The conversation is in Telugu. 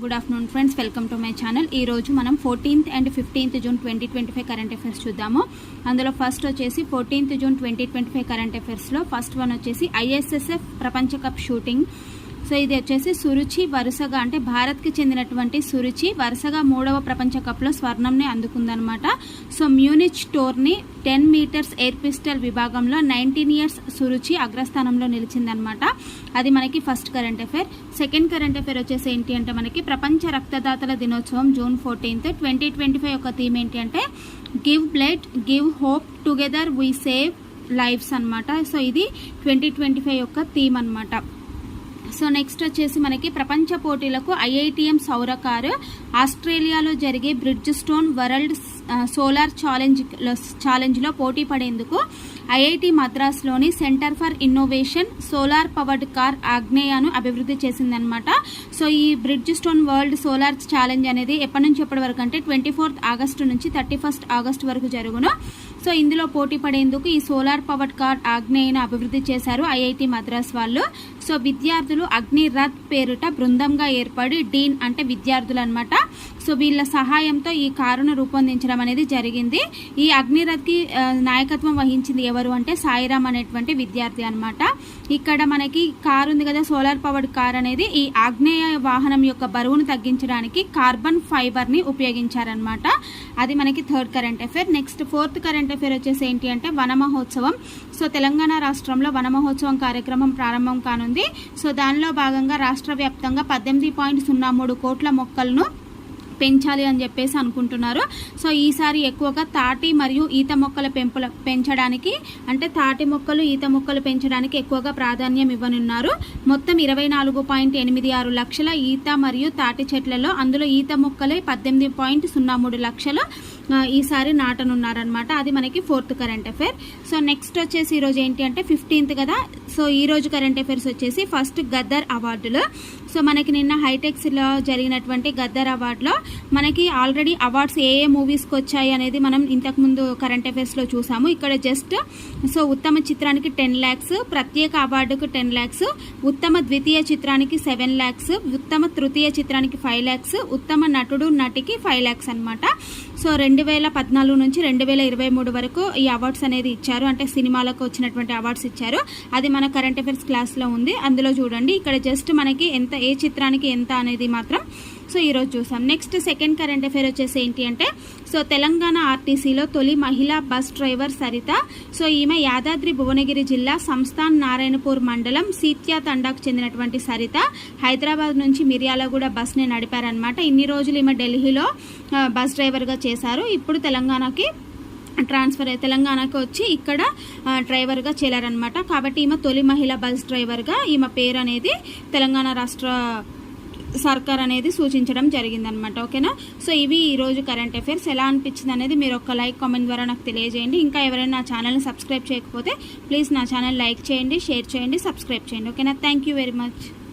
Good afternoon friends welcome to my channel ఈ రోజు మనం fourteenth and fifteenth June twenty twenty five current affairs చూద్దాము. అందులో ఫస్ట్ వచ్చేసి fourteenth June twenty twenty five current అఫైర్స్లో first one వచ్చేసి ఐఎస్ఎస్ఎఫ్ ప్రపంచ కప్ షూటింగ్ సో ఇది వచ్చేసి సురుచి వరుసగా అంటే భారత్కి చెందినటువంటి సురుచి వరుసగా మూడవ ప్రపంచ కప్లో స్వర్ణంని అందుకుందనమాట so Munich tourney ten meters air pistol విభాగంలో నైన్టీన్ ఇయర్స్ సురుచి అగ్రస్థానంలో నిలిచిందనమాట అది మనకి first current affair. Second current affair వచ్చేసి ఏంటి అంటే మనకి ప్రపంచ రక్తదాతల దినోత్సవం June fourteenth. Twenty twenty five యొక్క థీమ్ ఏంటి అంటే give blood give hope together we save lives అన్నమాట. సో ఇది ట్వంటీ ట్వంటీ ఫైవ్ యొక్క థీమ్ అనమాట సో నెక్స్ట్ వచ్చేసి మనకి ప్రపంచ పోటీలకు ఐఐటిఎం సౌరకారు ఆస్ట్రేలియాలో జరిగే bridge stone world solar challenge ఛాలెంజ్లో పోటీ పడేందుకు IIT మద్రాస్లోని centre for innovation solar powered car ఆగ్నేయాను అభివృద్ధి చేసిందనమాట సో ఈ Bridgestone world solar challenge అనేది ఎప్పటి నుంచి ఎప్పటి వరకు అంటే ట్వంటీ ఫోర్త్ ఆగస్టు నుంచి థర్టీ ఫస్ట్ ఆగస్టు వరకు జరుగును. సో ఇందులో పోటీ పడేందుకు ఈ సోలార్ పవర్ కార్ ఆగ్నేయను అభివృద్ధి చేశారు ఐఐటి మద్రాస్ వాళ్ళు. సో విద్యార్థులు అగ్ని రథ్ పేరుట బృందంగా ఏర్పడి డీన్ అంటే విద్యార్థులు అనమాట సో వీళ్ళ సహాయంతో ఈ కారును రూపొందించడం అనేది జరిగింది. ఈ అగ్నిరథ్కి నాయకత్వం వహించింది ఎవరు అంటే సాయిరామ్ అనేటువంటి విద్యార్థి అనమాట ఇక్కడ మనకి కారు ఉంది కదా సోలార్ పవర్డ్ కార్ అనేది. ఈ ఆగ్నేయ వాహనం యొక్క బరువును తగ్గించడానికి కార్బన్ ఫైబర్ని ఉపయోగించారనమాట అది మనకి third current affair. Next fourth current పేరు వచ్చేసి ఏంటి అంటే వన మహోత్సవం సో తెలంగాణ రాష్ట్రంలో వనమహోత్సవం కార్యక్రమం ప్రారంభం కానుంది. సో దానిలో భాగంగా రాష్ట్ర వ్యాప్తంగా పద్దెనిమిది పాయింట్ సున్నా మూడు కోట్ల మొక్కలను పెంచాలి అని చెప్పేసి అనుకుంటున్నారు. సో ఈసారి ఎక్కువగా తాటి మరియు ఈత మొక్కల పెంపుల పెంచడానికి అంటే తాటి మొక్కలు ఈత మొక్కలు పెంచడానికి ఎక్కువగా ప్రాధాన్యం ఇవ్వనున్నారు. మొత్తం ఇరవై నాలుగు పాయింట్ ఎనిమిది ఆరు లక్షల ఈత మరియు తాటి చెట్లలో అందులో ఈత మొక్కలే పద్దెనిమిది పాయింట్ సున్నా మూడు లక్షలు ఈసారి నాటనున్నారనమాట అది మనకి fourth current affair. So next వచ్చేసి ఈరోజు ఏంటి అంటే ఫిఫ్టీన్త్ కదా. సో ఈ రోజు కరెంట్ అఫైర్స్ వచ్చేసి ఫస్ట్ గద్దర్ అవార్డులు. సో మనకి నిన్న హైటెక్స్లో జరిగినటువంటి గద్దర్ అవార్డులో మనకి ఆల్రెడీ అవార్డ్స్ ఏ ఏ మూవీస్కి వచ్చాయి అనేది మనం ఇంతకుముందు కరెంట్ అఫైర్స్లో చూసాము. ఇక్కడ జస్ట్ సో ఉత్తమ చిత్రానికి టెన్ ల్యాక్స్ ప్రత్యేక అవార్డుకు టెన్ ల్యాక్స్ ఉత్తమ ద్వితీయ చిత్రానికి సెవెన్ ల్యాక్స్ ఉత్తమ తృతీయ చిత్రానికి ఫైవ్ ల్యాక్స్ ఉత్తమ నటుడు నటికి ఫైవ్ ల్యాక్స్ అనమాట సో రెండు వేల పద్నాలుగు నుంచి రెండు వేల ఇరవై మూడు వరకు ఈ అవార్డ్స్ అనేది ఇచ్చారు. అంటే సినిమాలకు వచ్చినటువంటి అవార్డ్స్ ఇచ్చారు. అది మన కరెంట్ అఫైర్స్ క్లాస్లో ఉంది. అందులో చూడండి. ఇక్కడ జస్ట్ మనకి ఎంత ఏ చిత్రానికి ఎంత అనేది మాత్రం సో ఈరోజు చూసాం. నెక్స్ట్ సెకండ్ కరెంట్ అఫైర్ వచ్చేసి ఏంటి అంటే సో తెలంగాణ ఆర్టీసీలో తొలి మహిళా బస్ డ్రైవర్ సరిత సో ఈమె యాదాద్రి భువనగిరి జిల్లా సంస్థాన్ నారాయణపూర్ మండలం సీత్యా తండాకు చెందినటువంటి సరిత హైదరాబాద్ నుంచి మిర్యాలగూడ బస్ని నడిపారనమాట ఇన్ని రోజులు ఈమె ఢిల్లీలో బస్ డ్రైవర్గా చేశారు. ఇప్పుడు తెలంగాణకి ట్రాన్స్ఫర్ అయ్యి వచ్చి ఇక్కడ డ్రైవర్గా చేరారనమాట కాబట్టి ఈమె తొలి మహిళా బస్ డ్రైవర్గా ఈమె పేరు అనేది తెలంగాణ రాష్ట్ర సర్కార్ అనేది సూచించడం జరిగిందనమాట ఓకేనా? సో ఇవి ఈరోజు కరెంట్ అఫైర్స్. ఎలా అనిపించింది అనేది మీరు ఒక లైక్ కామెంట్ ద్వారా నాకు తెలియజేయండి. ఇంకా ఎవరైనా నా ఛానల్ని సబ్స్క్రైబ్ చేయకపోతే ప్లీజ్ నా ఛానల్ లైక్ చేయండి షేర్ చేయండి సబ్స్క్రైబ్ చేయండి. ఓకేనా? Thank you very much.